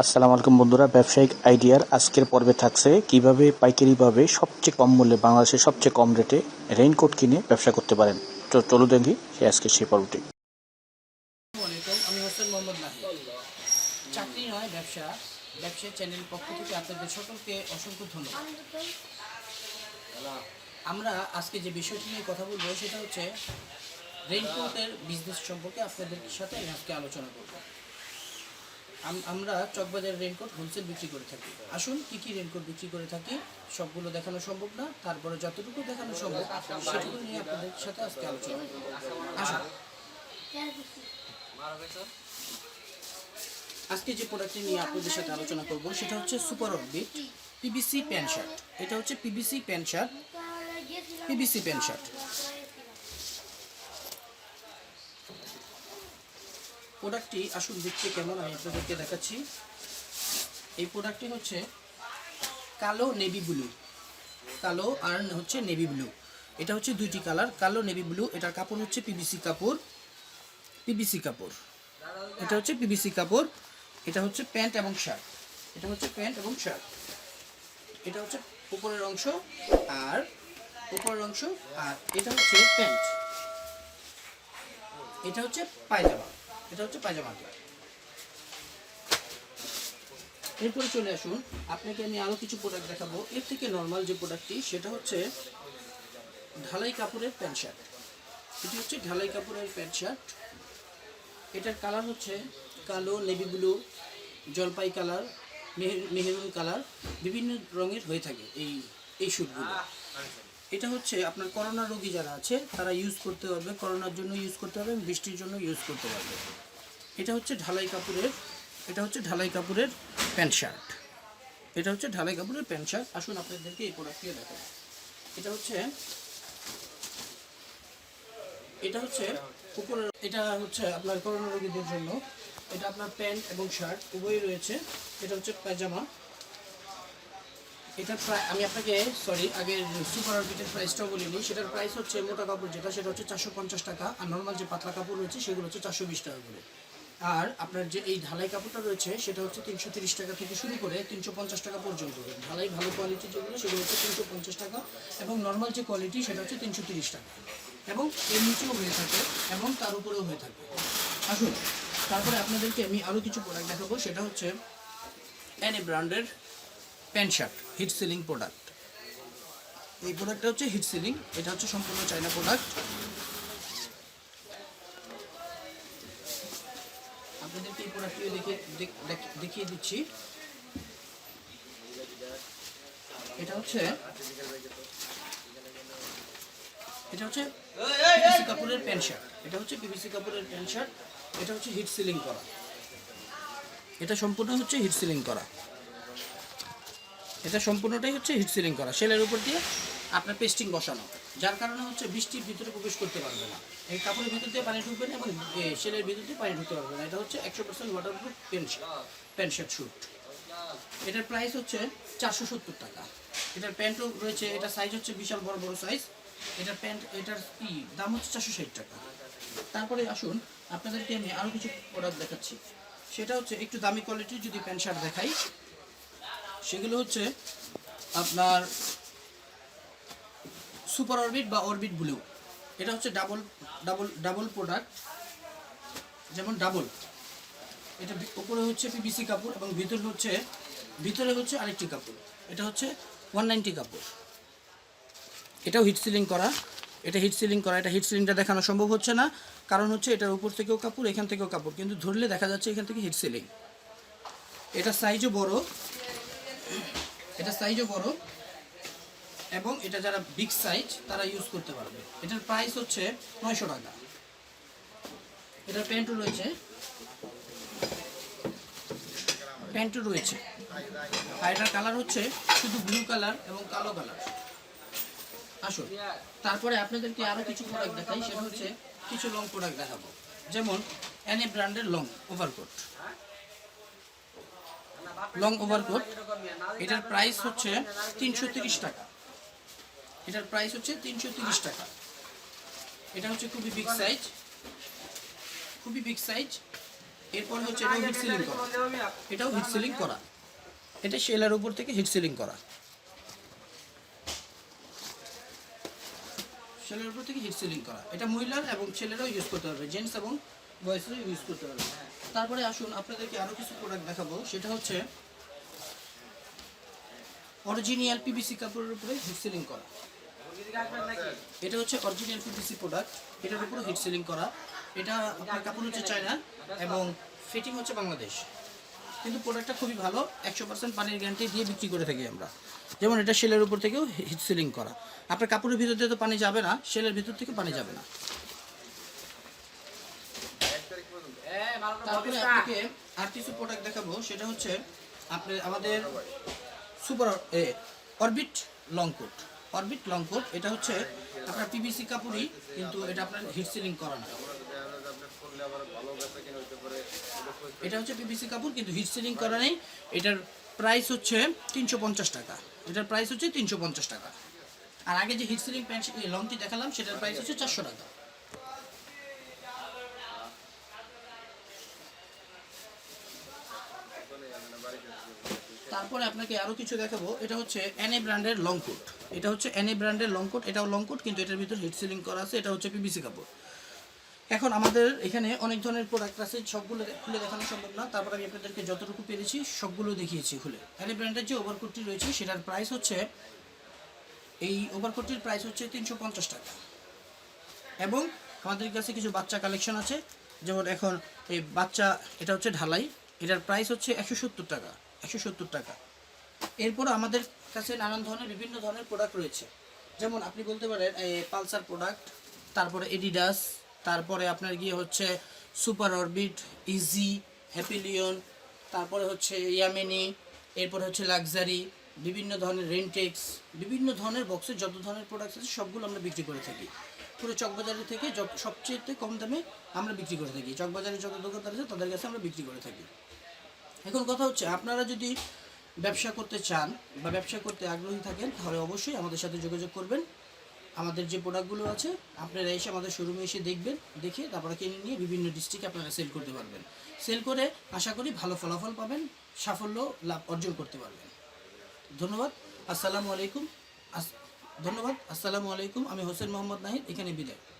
আসসালামু আলাইকুম বন্ধুরা, ব্যবসায়িক আইডিয়ার আজকের পর্বে থাকছে কীভাবে পাইকারিভাবে সবচেয়ে কম মূল্যে বাংলাদেশের সবচেয়ে কম রেটে রেইনকোট কিনে ব্যবসা করতে পারেন। তো চলো দেখি সে আজকে সেই পর্বটি। আমি হোসেন মোহাম্মদ চাকরি নয়, ব্যবসা। ব্যবসায় চ্যানেল পক্ষ থেকে আপনাদের সকলকে অসংখ্য ধন্যবাদ। আমরা আজকে যে বিষয়টি নিয়ে কথা বলব, সেটা হচ্ছে রেইনকোটের বিজনেস সম্পর্কে আপনাদের সাথে আজকে আলোচনা করব। আমরা চকবাজার রেনকোট হোলসেল বিক্রি করে থাকি। আসুন, কি কি রেনকোট বিক্রি করে থাকি, সবগুলো দেখানো সম্ভব না, তারপরে যতটুকু দেখানো সম্ভব, সেটুকু নিয়ে আপনাদের সাথে আজকে আলোচনা আসুন। আজকে যে প্রোডাক্টটি নিয়ে আপনাদের সাথে আলোচনা করব, সেটা হচ্ছে super orbit PBC pant shirt এটা হচ্ছে PBC pant shirt PBC pant shirt প্রোডাক্টটি আসুন দেখতে কেমন আমি আপনাদেরকে দেখাচ্ছি। এই প্রোডাক্টটি হচ্ছে কালো নেভি ব্লু। কালো আর হচ্ছে নেভি ব্লু। এটা হচ্ছে দুইটি কালার, কালো নেভি ব্লু, এটার কাপড় হচ্ছে পিবিসি কাপড় পিবিসি কাপড়। এটা হচ্ছে পিবিসি কাপড়, এটা হচ্ছে প্যান্ট এবং শার্ট। এটা হচ্ছে প্যান্ট এবং শার্ট। এটা হচ্ছে উপরের অংশ আর উপরের অংশ আর এটা হচ্ছে প্যান্ট। এটা হচ্ছে পায়জামা। এটা হচ্ছে পায়জামাটা এরপরে চলে আসুন, আপনাকে আমি আরও কিছু প্রোডাক্ট দেখাবো। এর থেকে নর্মাল যে প্রোডাক্টটি সেটা হচ্ছে ঢালাই কাপড়ের প্যান্ট শার্ট এটি হচ্ছে ঢালাই কাপড়ের প্যান্ট শার্ট এটার কালার হচ্ছে কালো নেভি ব্লু জলপাই কালার মেহেরুন কালার বিভিন্ন রঙের হয়ে থাকে এই এই শ্যুটগুলো এটা হচ্ছে আপনার করোনা রোগী যারা আছে, তারা ইউজ করতে পারবে, করোনার জন্য ইউজ করতে পারবে, বৃষ্টির জন্য ইউজ করতে পারবে। এটা হচ্ছে ঢালাই কাপড়ের, এটা হচ্ছে ঢালাই কাপড়ের প্যান্ট শার্ট। এটা হচ্ছে ঢালাই কাপড়ের প্যান্ট শার্ট। আসুন আপনাদেরকে এই প্রোডাক্টটি দেখাবো এটা হচ্ছে এটা হচ্ছে উপরের, এটা হচ্ছে আপনার করোনা রোগীদের জন্য, এটা আপনার প্যান্ট এবং শার্ট, উভয়ই রয়েছে। এটা হচ্ছে পায়জামা। এটা প্রায় আমি আপনাকে সরি আগে সুপার অরবিটের প্রাইসটাও বলিনি সেটার প্রাইস হচ্ছে মোটা কাপড় যেটা, সেটা হচ্ছে চারশো পঞ্চাশ টাকা। আর নর্মাল যে পাতলা কাপড় রয়েছে, সেগুলো হচ্ছে চারশো বিশ টাকা করে। আর আপনার যে এই ঢালাই কাপড়টা রয়েছে, সেটা হচ্ছে তিনশো তিরিশ টাকা থেকে শুরু করে তিনশো পঞ্চাশ টাকা পর্যন্ত ঢালাই ভালো কোয়ালিটি যেগুলো, সেগুলো হচ্ছে তিনশো পঞ্চাশ টাকা। এবং নর্মাল যে কোয়ালিটি সেটা হচ্ছে তিনশো তিরিশ টাকা। এবং এর নিচেও হয়ে থাকে, এবং তার উপরেও হয়ে থাকে। আসুন, তারপরে আপনাদেরকে আমি আরও কিছু প্রোডাক্ট দেখাবো। সেটা হচ্ছে এনি ব্র্যান্ডের pant shirt heat sealing product. এই প্রোডাক্টটা হচ্ছে হিট সিলিং, এটা হচ্ছে সম্পূর্ণ চাইনা প্রোডাক্ট। আপনাদেরকে এই দেখ- দেখ- দেখিয়ে দিচ্ছি। এটা হচ্ছে এটা হচ্ছে পিভিসি কাপড়ের প্যান্ট শার্ট। এটা হচ্ছে পিভিসি কাপড়ের প্যান্ট শার্ট, এটা হচ্ছে হিট সিলিং করা। এটা সম্পূর্ণ হচ্ছে হিট সিলিং করা। এটা সম্পূর্ণটাই হচ্ছে হিট সিলিং করা সেলের উপর দিয়ে আপনার পেস্টিং বসানো, যার কারণে হচ্ছে বৃষ্টির ভিতরে প্রবেশ করতে পারবে না। এই কাপড়ের ভিতর দিয়ে পানি ঢুকবে না এবং সেলের ভিতর দিয়ে পানি ঢুকতে পারবে না। এটা হচ্ছে একশো percent waterproof pant pant shirt suit এটার প্রাইস হচ্ছে চারশো সত্তর টাকা। এটার প্যান্টও রয়েছে, এটা সাইজ হচ্ছে বিশাল বড় বড় সাইজ এটার প্যান্ট এটার ই দাম হচ্ছে চারশো ষাট টাকা। তারপরে আসুন, আপনাদেরকে আমি আরও কিছু প্রোডাক্ট দেখাচ্ছি। সেটা হচ্ছে একটু দামি কোয়ালিটির যদি প্যান্ট শার্ট দেখাই সেগুলো হচ্ছে আপনার সুপার অরবিট বা অরবিট ব্লু। এটা হচ্ছে ডাবল ডাবল ডাবল প্রোডাক্ট যেমন ডাবল। এটা উপরে হচ্ছে পিবিসি কাপড় এবং ভিতরে হচ্ছে ভিতরে হচ্ছে আরেকটি কাপড়। এটা হচ্ছে ওয়ান নাইনটি কাপড়। এটাও হিট সিলিং করা। এটা হিট সিলিং করা। এটা হিট সিলিংটা দেখানো সম্ভব হচ্ছে না। কারণ হচ্ছে এটার উপর থেকেও কাপড়, এখান থেকেও কাপড়। কিন্তু ধরলে দেখা যাচ্ছে এখান থেকে হিট সিলিং এটা সাইজও বড়। এটা সাইজও বড়, এবং এটা যারা বিগ সাইজ তারা ইউজ করতে পারবে। এটার প্রাইস হচ্ছে নয়শো টাকা। এটার প্যান্টও রয়েছে। প্যান্টও রয়েছে। আর এটার কালার হচ্ছে শুধু ব্লু কালার এবং কালো কালার। আসুন, তারপরে আপনাদেরকে আরও কিছু প্রোডাক্ট দেখাই, সেটা হচ্ছে কিছু লং প্রোডাক্ট দেখাবো। যেমন এনএ ব্র্যান্ডের লং ওভারকোট লং ওভারকোট এটার প্রাইস হচ্ছে তিনশো টাকা। এটার প্রাইস হচ্ছে তিনশো টাকা। এটা হচ্ছে খুবই বিগ সাইজ খুবই বিগ সাইজ এরপর হচ্ছে এটাও হিট সিলিং করা। এটাও হিট সিলিং করা। এটা শেলার উপর থেকে হিট সিলিং করা। ছেলের উপর থেকে হিট সিলিং করা। এটা মহিলার এবং ছেলেরাও ইউজ করতে পারবে জেন্টস এবং বয়েসরাও ইউজ করতে পারবে। তারপরে আসুন, আপনাদেরকে আরও কিছু প্রোডাক্ট দেখাবো। সেটা হচ্ছে অরিজিনাল পিভিসি কাপড়ের উপরে হিট সিলিং করা। এটা হচ্ছে অরিজিনাল পিভিসি প্রোডাক্ট এটার উপরে হিট সিলিং করা। এটা আপনার কাপড় হচ্ছে চায়না এবং ফিটিং হচ্ছে বাংলাদেশ। কিন্তু প্রোডাক্টটা খুবই ভালো। একশো পার্সেন্ট পানির গ্যারান্টি দিয়ে বিক্রি করে থাকি আমরা। যেমন এটা সেলের উপর থেকেও হিট সিলিং করা। আপনার কাপড়ের ভিতর দিয়ে তো পানি যাবে না সেলের ভিতর থেকে পানি যাবে না। তারপরে আপনাকে আর কিছু প্রোডাক্ট দেখাবো। সেটা হচ্ছে আপনার আমাদের সুপার এ orbit long coat orbit long coat এটা হচ্ছে আপনার পিভিসি কাপড়ই কিন্তু এটা আপনার হিট সিলিং করা না। এটা হচ্ছে পিভিসি কাপড় কিন্তু হিট সিলিং করা নেই। এটার প্রাইস হচ্ছে তিনশো পঞ্চাশ টাকা। এটার প্রাইস হচ্ছে তিনশো পঞ্চাশ টাকা। আর আগে যে হিট সিলিং প্যান্ট লংটি দেখালাম সেটার প্রাইস হচ্ছে চারশো টাকা। তারপরে আপনাকে আরও কিছু দেখাবো। এটা হচ্ছে এনএ ব্র্যান্ডের লং কোট এটা হচ্ছে এনএ ব্র্যান্ডের লং কোট এটাও লং কোট কিন্তু এটার ভিতর হিট সিলিং করা আছে। এটা হচ্ছে পিবিসি কাপড়। এখন আমাদের এখানে অনেক ধরনের প্রোডাক্ট আছে। সবগুলো খুলে দেখানো সম্ভব না। তারপর আমি আপনাদেরকে যতটুকু পেরেছি, সবগুলো দেখিয়েছি খুলে। এনএ ব্র্যান্ডের যে ওভারকোটটি রয়েছে, সেটার প্রাইস হচ্ছে, এই ওভারকোটটির প্রাইস হচ্ছে তিনশো পঞ্চাশ টাকা। এবং আমাদের কাছে কিছু বাচ্চা কালেকশন আছে। যেমন এখন এই বাচ্চা, এটা হচ্ছে ঢালাই। এটার প্রাইস হচ্ছে একশো সত্তর টাকা। একশো সত্তর টাকা। এরপর আমাদের কাছে নানান ধরনের, বিভিন্ন ধরনের প্রোডাক্ট রয়েছে। যেমন আপনি বলতে পারেন পালসার প্রোডাক্ট তারপরে এডিডাস তারপরে আপনার গিয়ে হচ্ছে সুপার অরবিট ইজি হ্যাপিলিয়ন তারপরে হচ্ছে ইয়ামিনি এরপরে হচ্ছে লাক্সারি বিভিন্ন ধরনের রেন্টেক্স বিভিন্ন ধরনের বক্সের যত ধরনের প্রোডাক্ট আছে সবগুলো আমরা বিক্রি করে থাকি। পুরো চকবাজারি থেকে সবচেয়ে কম দামে আমরা বিক্রি করে থাকি। চকবাজারে যত দোকানদার আছে তাদের কাছে আমরা বিক্রি করে থাকি। এখন কথা হচ্ছে, আপনারা যদি ব্যবসা করতে চান বা ব্যবসা করতে আগ্রহী থাকেন, তাহলে অবশ্যই আমাদের সাথে যোগাযোগ করবেন। আমাদের যে প্রোডাক্টগুলো আছে, আপনারা এসে আমাদের শোরুমে এসে দেখবেন, দেখে তারপরে কিনে নিয়ে বিভিন্ন ডিস্ট্রিক্টে আপনারা সেল করতে পারবেন। সেল করে আশা করি ভালো ফলাফল পাবেন, সাফল্য লাভ অর্জন করতে পারবেন। ধন্যবাদ, আসসালামু আলাইকুম, আস- ধন্যবাদ, আসসালামু আলাইকুম, আমি হোসেন মোহাম্মদ নাহিদ, এখানে বিদায়।